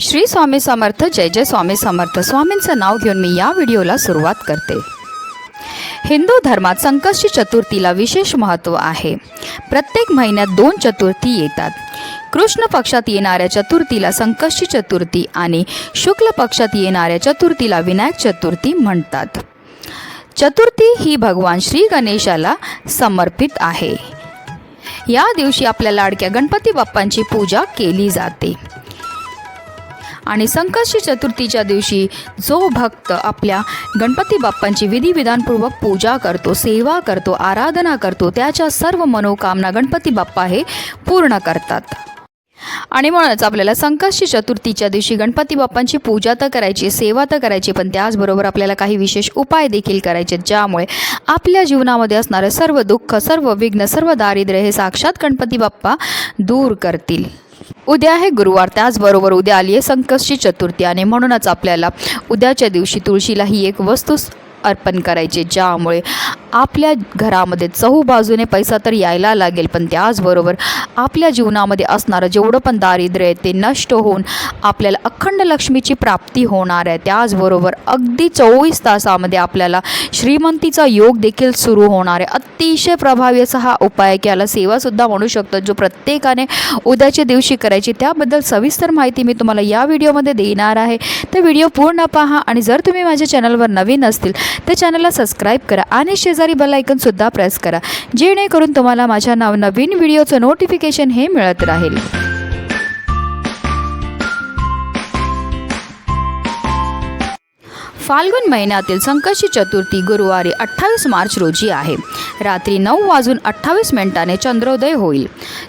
श्री स्वामी समर्थ जय जय स्वामी समर्थ. स्वामींचं नाव घेऊन मी या व्हिडिओला सुरुवात करते. हिंदू धर्मात संकष्टी चतुर्थीला विशेष महत्त्व आहे. प्रत्येक महिन्यात दोन चतुर्थी येतात. कृष्ण पक्षात येणाऱ्या चतुर्थीला संकष्टी चतुर्थी आणि शुक्ल पक्षात येणाऱ्या चतुर्थीला विनायक चतुर्थी म्हणतात. चतुर्थी ही भगवान श्री गणेशाला समर्पित आहे. या दिवशी आपल्या लाडक्या गणपती बाप्पांची पूजा केली जाते. आणि संकष्टी चतुर्थीच्या दिवशी जो भक्त आपल्या गणपती बाप्पांची विधिविधानपूर्वक पूजा करतो सेवा करतो आराधना करतो त्याच्या सर्व मनोकामना गणपती बाप्पा हे पूर्ण करतात. आणि म्हणूनच आपल्याला संकष्टी चतुर्थीच्या दिवशी गणपती बाप्पांची पूजा तर करायची सेवा तर करायची पण त्याचबरोबर आपल्याला काही विशेष उपाय देखील करायचे ज्यामुळे आपल्या जीवनामध्ये असणारं सर्व दुःख सर्व विघ्न सर्व दारिद्र्य हे साक्षात गणपती बाप्पा दूर करतील. उद्या आहे गुरुवार त्याचबरोबर उद्या आली आहे संकष्टी चतुर्थी. आणि म्हणूनच आपल्याला उद्याच्या दिवशी तुळशीला ही एक वस्तू अर्पण करायचे. ज्यामुळे आपल्या घरामध्ये चहूबाजूने पैसा तर यायला लागेल पण त्याचबरोबर आपल्या जीवनामध्ये असणारं जेवढं पण दारिद्र्य आहे ते नष्ट होऊन आपल्याला अखंड लक्ष्मीची प्राप्ती होणार आहे. त्याचबरोबर अगदी चोवीस तासामध्ये आपल्याला श्रीमंतीचा योग देखील सुरू होणार आहे. अतिशय प्रभावी असा हा उपाय आहे की याला सेवासुद्धा म्हणू शकतो जो प्रत्येकाने उद्याच्या दिवशी करायची. त्याबद्दल सविस्तर माहिती मी तुम्हाला या व्हिडिओमध्ये देणार आहे. तर व्हिडिओ पूर्ण पहा आणि जर तुम्ही माझ्या चॅनलवर नवीन असतील तर चॅनलला सबस्क्राईब करा आणि शेजारी बेलायकनसुद्धा प्रेस करा. जेणेकरून तुम्हाला माझ्या नाव नवीन व्हिडिओचं नोटिफिकेशन हे मिळत राहील. फाल्गुन महिन्यातील संकष्टी चतुर्थी गुरुवारी अठ्ठावीस मार्च रोजी आहे. रात्री नऊ वाजून अठ्ठावीस मिनिटाने चंद्रोदय होईल.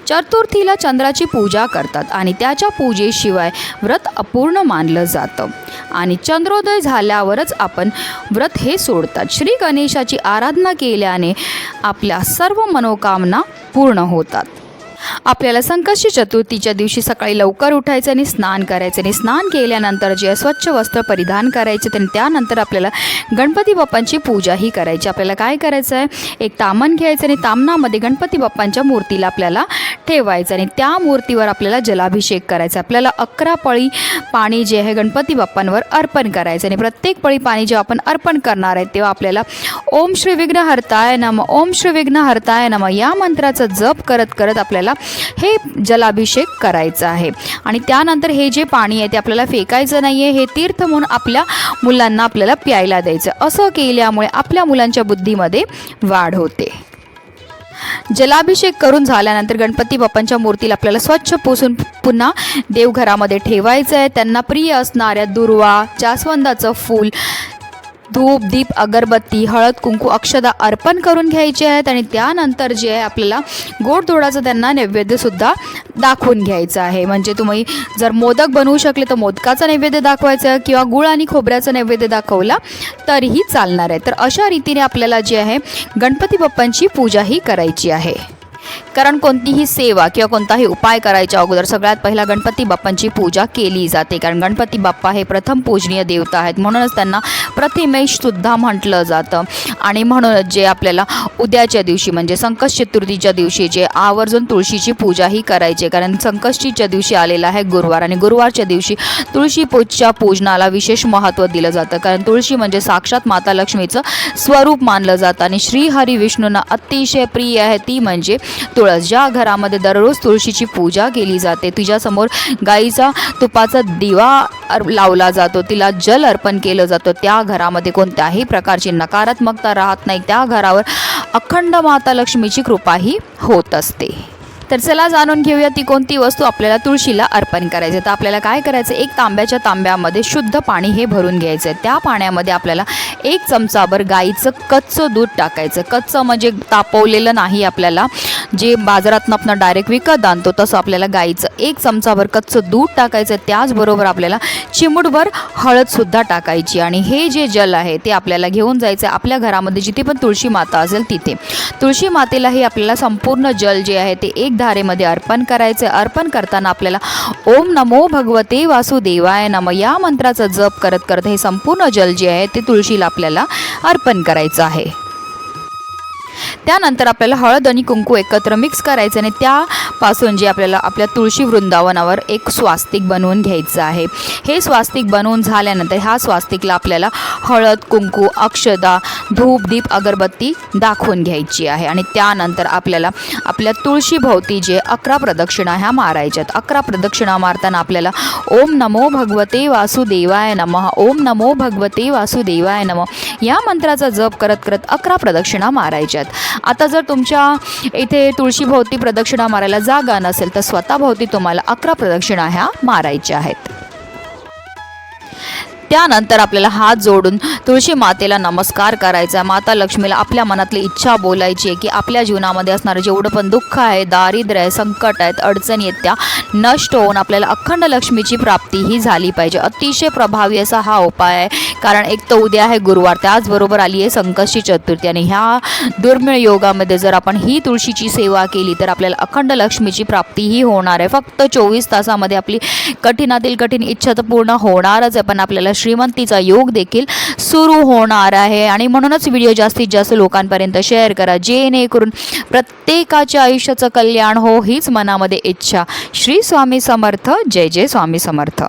चतुर्थीला चंद्राची पूजा करतात आणि त्याच्या पूजेशिवाय व्रत अपूर्ण मानलं जातं. आणि चंद्रोदय झाल्यावरच आपण व्रत हे सोडतात. श्री गणेशाची आराधना केल्याने आपल्या सर्व मनोकामना पूर्ण होतात. आपल्याला संकष्टी चतुर्थीच्या दिवशी सकाळी लवकर उठायचं आणि स्नान करायचं. आणि स्नान केल्यानंतर जे स्वच्छ वस्त्र परिधान करायचे आणि त्यानंतर आपल्याला गणपती बाप्पांची पूजाही करायची. आपल्याला काय करायचं आहे एक तामण घ्यायचं आणि तामणामध्ये गणपती बाप्पांच्या मूर्तीला आपल्याला ठेवायचं आणि त्या मूर्तीवर आपल्याला जलाभिषेक करायचा. आपल्याला अकरा पळी पाणी जे आहे गणपती बाप्पांवर अर्पण करायचं. आणि प्रत्येक पळी पाणी जेव्हा आपण अर्पण करणार आहे तेव्हा आपल्याला ओम श्री विघ्न हरताय नम ओम श्री विघ्न हरताय नम या मंत्राचा जप करत करत आपल्याला हे जलाभिषेक करायचं आहे. आणि त्यानंतर हे जे पाणी आहे ते आपल्याला फेकायचं नाही आहे हे तीर्थ म्हणून आपल्या मुलांना आपल्याला प्यायला द्यायचं. असं केल्यामुळे आपल्या मुलांच्या बुद्धीमध्ये वाढ होते. जलाभिषेक करून झाल्यानंतर गणपती बाप्पांच्या मूर्तीला आपल्याला स्वच्छ पुसून पुन्हा देवघरामध्ये ठेवायचं आहे त्यांना प्रिय असणाऱ्या दुर्वा जास्वंदाचं फूल धूप दीप अगरबत्ती हळद कुंकू अक्षदा अर्पण करून घ्यायचे आहेत आणि त्यानंतर जे आहे आपल्याला गोडधोडाचं त्यांना नैवेद्यसुद्धा दाखवून घ्यायचं आहे. म्हणजे तुम्ही जर मोदक बनवू शकले तर मोदकाचा नैवेद्य दाखवायचं किंवा गुळ आणि खोबऱ्याचं नैवेद्य दाखवला तरीही चालणार आहे. तर अशा रीतीने आपल्याला जे आहे गणपती बाप्पांची पूजाही करायची आहे. कारण कोणतीही सेवा किंवा कोणताही उपाय करायच्या अगोदर सगळ्यात पहिला गणपती बाप्पांची पूजा केली जाते. कारण गणपती बाप्पा हे प्रथम पूजनीय देवता आहेत. म्हणूनच त्यांना प्रतिमेशसुद्धा म्हटलं जातं. आणि म्हणूनच जे आपल्याला उद्याच्या दिवशी म्हणजे संकष्ट चतुर्थीच्या दिवशी जे आवर्जून तुळशीची पूजाही करायची कारण संकष्टीच्या दिवशी आलेला आहे गुरुवार आणि गुरुवारच्या दिवशी तुळशी पूजच्या पूजनाला विशेष महत्त्व दिलं जातं. कारण तुळशी म्हणजे साक्षात माता लक्ष्मीचं स्वरूप मानलं जातं. आणि श्रीहरी विष्णूंना अतिशय प्रिय आहे. ती म्हणजे तुळस. ज्या घरामध्ये दररोज तुळशीची पूजा केली जाते तिच्यासमोर गाईचा तुपाचा दिवा लावला जातो. तिला जल अर्पण केलं जातं. त्या घरामध्ये कोणत्याही प्रकारची नकारात्मकता राहत नाही. त्या घरावर अखंड माता लक्ष्मीची कृपाही होत असते. तर चला जाणून घेऊया ती कोणती वस्तू आपल्याला तुळशीला अर्पण करायची तर आपल्याला काय करायचं एक तांब्याच्या तांब्यामध्ये शुद्ध पाणी हे भरून घ्यायचं आहे. त्या पाण्यामध्ये आपल्याला एक चमचाभर गाईचं कच्चं दूध टाकायचं कच्चं म्हणजे तापवलेलं नाही आपल्याला. जे बाजारातनं आपण डायरेक्ट विकत आणतो तसं आपल्याला गाईचं एक चमचाभर कच्चं दूध टाकायचं त्याचबरोबर आपल्याला चिमूटभर हळदसुद्धा टाकायची आणि हे जे जल आहे ते आपल्याला घेऊन जायचं आहे. आपल्या घरामध्ये जिथे पण तुळशी माता असेल तिथे. तुळशी मातेलाही आपल्याला संपूर्ण जल जे आहे ते एक धारेमध्ये अर्पण करायचे. अर्पण करताना आपल्याला ओम नमो भगवते वासुदेवाय नम. या मंत्राचा जप करत करत हे संपूर्ण जल जे आहे ते तुळशीला आपल्याला अर्पण करायचं आहे. त्यानंतर आपल्याला हळद आणि कुंकू एकत्र मिक्स करायचं आणि त्या पासून जे आपल्याला आपल्या तुळशी वृंदावनावर एक स्वास्तिक बनवून घ्यायचं आहे. हे स्वास्तिक बनवून झाल्यानंतर ह्या स्वास्तिकला आपल्याला हळद कुंकू अक्षदा धूप दीप अगरबत्ती दाखवून घ्यायची आहे. आणि त्यानंतर आपल्याला आपल्या तुळशीभोवती जे अकरा प्रदक्षिणा ह्या मारायच्यात. अकरा प्रदक्षिणा मारताना आपल्याला ओम नमो भगवते वासुदेवाय नमः. ओम नमो भगवते वासुदेवाय नमः. या मंत्राचा जप करत करत अकरा प्रदक्षिणा मारायच्यात. आता जर तुमच्या इथे तुळशीभोवती प्रदक्षिणा मारायला जागा नसेल तर स्वतःभोवती तुम्हाला अकरा प्रदक्षिणा ह्या मारायच्या आहेत. त्यानंतर आपल्याला हात जोडून तुळशी मातेला नमस्कार करायचा माता लक्ष्मीला आपल्या मनातली इच्छा बोलायची आहे की आपल्या जीवनामध्ये असणारं जेवढं पण दुःख आहे दारिद्र्य आहे संकट आहेत अडचणी आहेत त्या नष्ट होऊन आपल्याला अखंड लक्ष्मीची प्राप्ती ही झाली पाहिजे. अतिशय प्रभावी असा हा उपाय आहे. कारण एक तर उद्या आहे गुरुवार त्याचबरोबर आली आहे संकष्टी चतुर्थी आणि ह्या दुर्मिळ योगामध्ये जर आपण ही तुळशीची सेवा केली तर आपल्याला अखंड लक्ष्मीची प्राप्तीही होणार आहे. फक्त चोवीस तासामध्ये आपली कठीणातील कठीण इच्छा तर पूर्ण होणारच आहे पण आपल्याला श्रीमंतीचा योग देखील सुरू होणार आहे. आणि म्हणूनच व्हिडिओ जास्तीत जास्त लोकांपर्यंत शेअर करा. जेणेकरून प्रत्येकाच्या आयुष्याचं कल्याण हो हीच मनामध्ये इच्छा. श्री स्वामी समर्थ. जय जय स्वामी समर्थ.